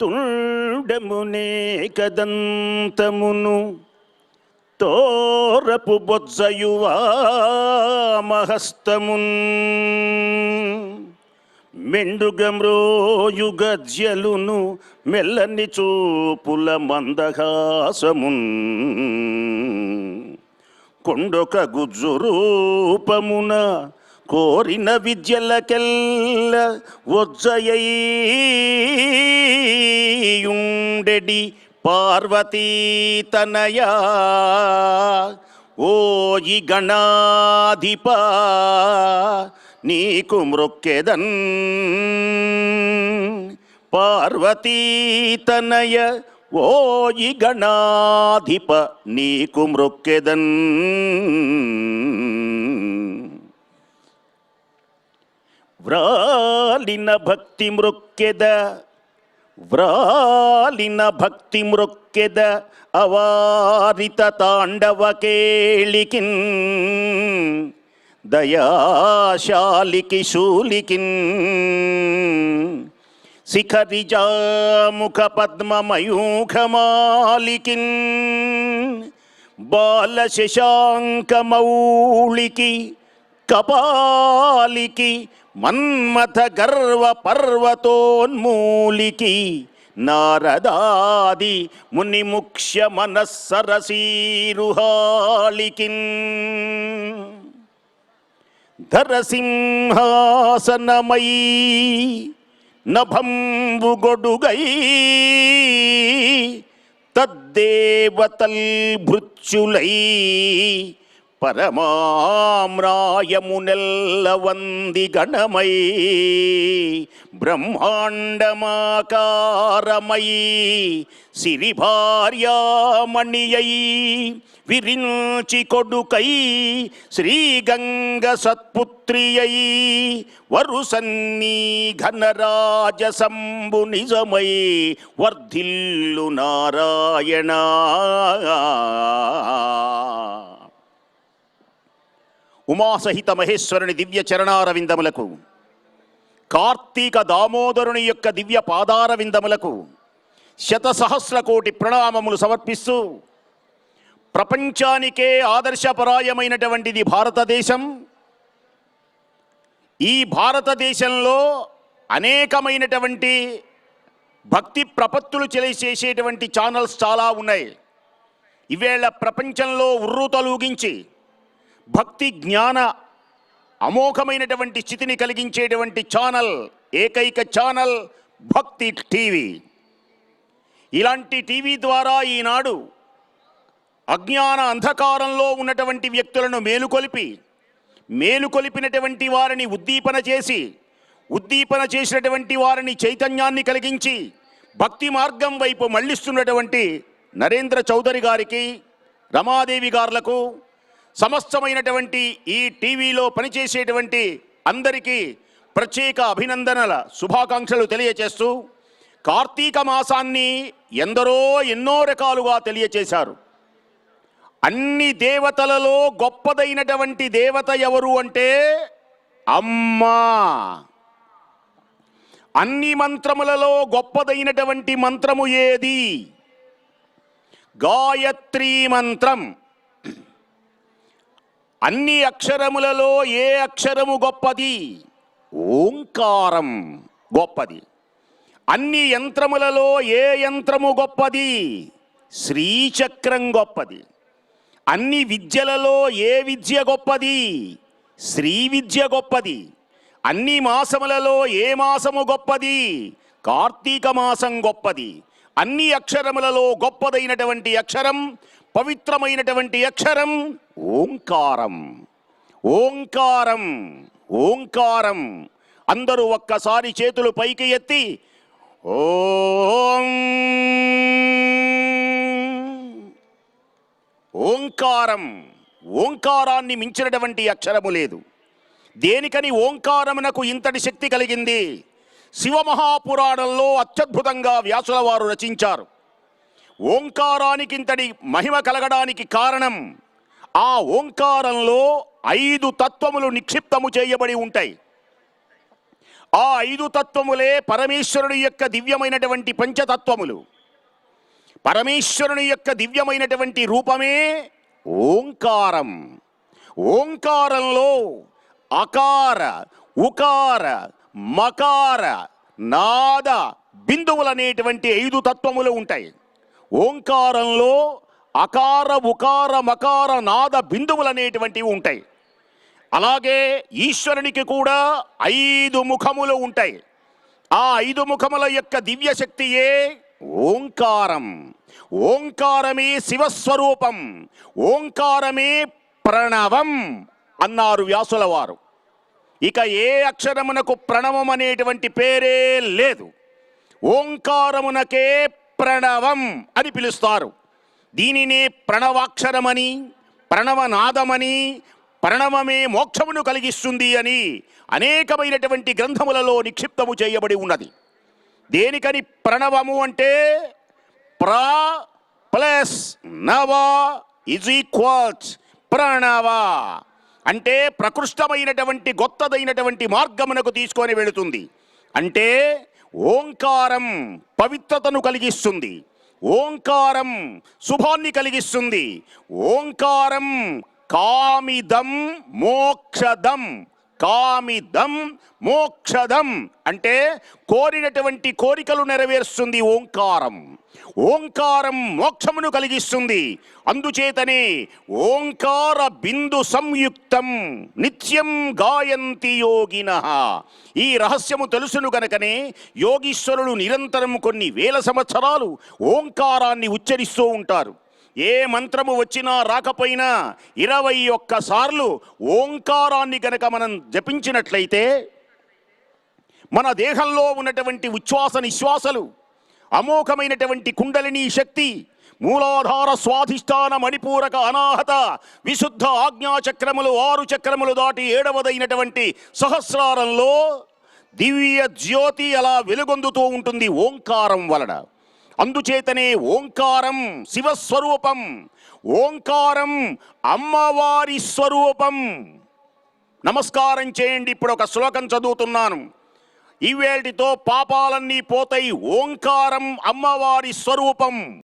తుండమునే కదంతమును తోరపు బొజ్జయువామహస్తమున్ మెండుగమ్రోయు గజ్జలును మెల్లని చూపుల మందహాసమున్. కొండొక గుజ్జు రూపమున కోరిన విద్యలకెల్ల ఒజ్జయుండెడి పార్వతీతనయా ఓయి గణాధిప నీకు మృక్కెదన్ పార్వతీతనయ ఓయి గణాధిప నీకు మృక్కెదన్ వ్రాలిన భక్తి మృక్కెద వ్రాలిన భక్తి మృక్కెద అవారిత తాండవ కేళికిన్ దయాశాలికి శూలికిన్ శిఖరిజాముఖ పద్మమయూఖమాలికిన్ బాల శశాంకమౌళికి కపాలికి మన్మథ గర్వ పర్వతోన్మూలికి నారదాది ముని ముఖ్య మనస్సరసీరుహాళికిన్. ధరసింహాసనమై నభంబు తద్దేవతల్ భృత్యులై పరమామ్రాయమునెల్ల వంది గణమై బ్రహ్మాండమాకారమై సిరిభార్యామణియై విరించి కొడుకై శ్రీగంగ సత్పుత్రియై వరుసన్నీ ఘనరాజసంబు నిజమై వర్ధిల్లు నారాయణ. ఉమాసహిత మహేశ్వరుని దివ్య చరణారవిందములకు కార్తీక దామోదరుని యొక్క దివ్య పాదారవిందములకు శత సహస్ర కోటి ప్రణామములు సమర్పిస్తూ ప్రపంచానికే ఆదర్శపరాయమైనటువంటిది భారతదేశం. ఈ భారతదేశంలో అనేకమైనటువంటి భక్తి ప్రపత్తులు చేసేటువంటి ఛానల్స్ చాలా ఉన్నాయి. ఇవేళ ప్రపంచంలో ఉర్రూతలూగించి భక్తి జ్ఞాన అమోఘమైనటువంటి స్థితిని కలిగించేటువంటి ఛానల్ ఏకైక ఛానల్ భక్తి టీవీ. ఇలాంటి టీవీ ద్వారా ఈనాడు అజ్ఞాన అంధకారంలో ఉన్నటువంటి వ్యక్తులను మేలుకొలిపి మేలుకొలిపినటువంటి వారిని ఉద్దీపన చేసి ఉద్దీపన చేసినటువంటి వారిని చైతన్యాన్ని కలిగించి భక్తి మార్గం వైపు మళ్ళిస్తున్నటువంటి నరేంద్ర చౌదరి గారికి రమాదేవి గారులకు సమస్తమైనటువంటి ఈ టీవీలో పనిచేసేటువంటి అందరికీ ప్రత్యేక అభినందనల శుభాకాంక్షలు తెలియచేస్తూ కార్తీక మాసాన్ని ఎందరో ఎన్నో రకాలుగా తెలియచేశారు. అన్ని దేవతలలో గొప్పదైనటువంటి దేవత ఎవరు అంటే అమ్మా. అన్ని మంత్రములలో గొప్పదైనటువంటి మంత్రము ఏది? గాయత్రీ మంత్రం. అన్ని అక్షరములలో ఏ అక్షరము గొప్పది? ఓంకారం గొప్పది. అన్ని యంత్రములలో ఏ యంత్రము గొప్పది? శ్రీచక్రం గొప్పది. అన్ని విద్యలలో ఏ విద్య గొప్పది? శ్రీ విద్య గొప్పది. అన్ని మాసములలో ఏ మాసము గొప్పది? కార్తీక మాసం గొప్పది. అన్ని అక్షరములలో గొప్పదైనటువంటి అక్షరం పవిత్రమైనటువంటి అక్షరం ఓంకారం. ఓంకారం ఓంకారం. అందరూ ఒక్కసారి చేతులు పైకి ఎత్తి ఓం. ఓంకారం. ఓంకారాన్ని మించినటువంటి అక్షరము లేదు. దేనికని ఓంకారమునకు ఇంతటి శక్తి కలిగింది? శివమహాపురాణంలో అత్యద్భుతంగా వ్యాసుల వారు రచించారు. ఓంకారానికి ఇంతటి మహిమ కలగడానికి కారణం ఆ ఓంకారంలో ఐదు తత్వములు నిక్షిప్తము చేయబడి ఉంటాయి. ఆ ఐదు తత్వములే పరమేశ్వరుని యొక్క దివ్యమైనటువంటి పంచతత్వములు. పరమేశ్వరుని యొక్క దివ్యమైనటువంటి రూపమే ఓంకారం. ఓంకారంలో అకార ఉకార మకార నాద బిందువులనేటువంటి ఐదు తత్వములు ఉంటాయి. ఓంకారంలో అకార ఉకార మకార నాద బిందువులనేటువంటివి ఉంటాయి. అలాగే ఈశ్వరునికి కూడా ఐదు ముఖములు ఉంటాయి. ఆ ఐదు ముఖముల యొక్క దివ్య శక్తియే ఓంకారం. ఓంకారమే శివస్వరూపం. ఓంకారమే ప్రణవం అన్నారు వ్యాసుల వారు ఇక ఏ అక్షరమునకు ప్రణవం అనేటువంటి పేరే లేదు. ఓంకారమునకే ప్రణవం అని పిలుస్తారు. దీనినే ప్రణవాక్షరమని ప్రణవనాదమని ప్రణవమే మోక్షమును కలిగిస్తుంది అని అనేకమైనటువంటి గ్రంథములలో నిక్షిప్తము చేయబడి ఉన్నది. దేనికని ప్రణవము అంటే ప్ర ప్లస్ నవ ఇజ్ ఈక్వల్స్ ప్రణవ. అంటే ప్రకృష్టమైనటువంటి గొత్తదైనటువంటి మార్గమునకు తీసుకొని వెళుతుంది. అంటే ఓంకారం పవిత్రతను కలిగిస్తుంది. ఓంకారం శుభాన్ని కలిగిస్తుంది. ఓంకారం కామిదం మోక్షదం కామిదం మోక్షదం అంటే కోరినటువంటి కోరికలు నెరవేరుస్తుంది ఓంకారం. ఓంకారం మోక్షమును కలిగిస్తుంది. అందుచేతనే ఓంకార బిందు సంయుక్తం నిత్యం గాయంతి యోగిన. ఈ రహస్యము తెలుసును గనకనే యోగీశ్వరులు నిరంతరం కొన్ని వేల సంవత్సరాలు ఓంకారాన్ని ఉచ్చరిస్తూ ఉంటారు. ఏ మంత్రము వచ్చినా రాకపోయినా ఇరవై ఒక్కసార్లు ఓంకారాన్ని గనక మనం జపించినట్లయితే మన దేహంలో ఉన్నటువంటి ఉచ్ఛ్వాస నిశ్వాసలు అమోఘమైనటువంటి కుండలిని శక్తి మూలాధార స్వాధిష్టాన మణిపూరక అనాహత విశుద్ధ ఆజ్ఞాచక్రములు ఆరు చక్రములు దాటి ఏడవదైనటువంటి సహస్రారంలో దివ్య జ్యోతి అలా వెలుగొందుతూ ఉంటుంది ఓంకారం వలన. అందుచేతనే ఓంకారం శివస్వరూపం ఓంకారం అమ్మవారి స్వరూపం. నమస్కారం చేయండి ఇప్పుడు ఒక శ్లోకం చదువుతున్నాను. ఇవేటితో పాపాలన్నీ పోతాయి. ఓంకారం అమ్మవారి స్వరూపం.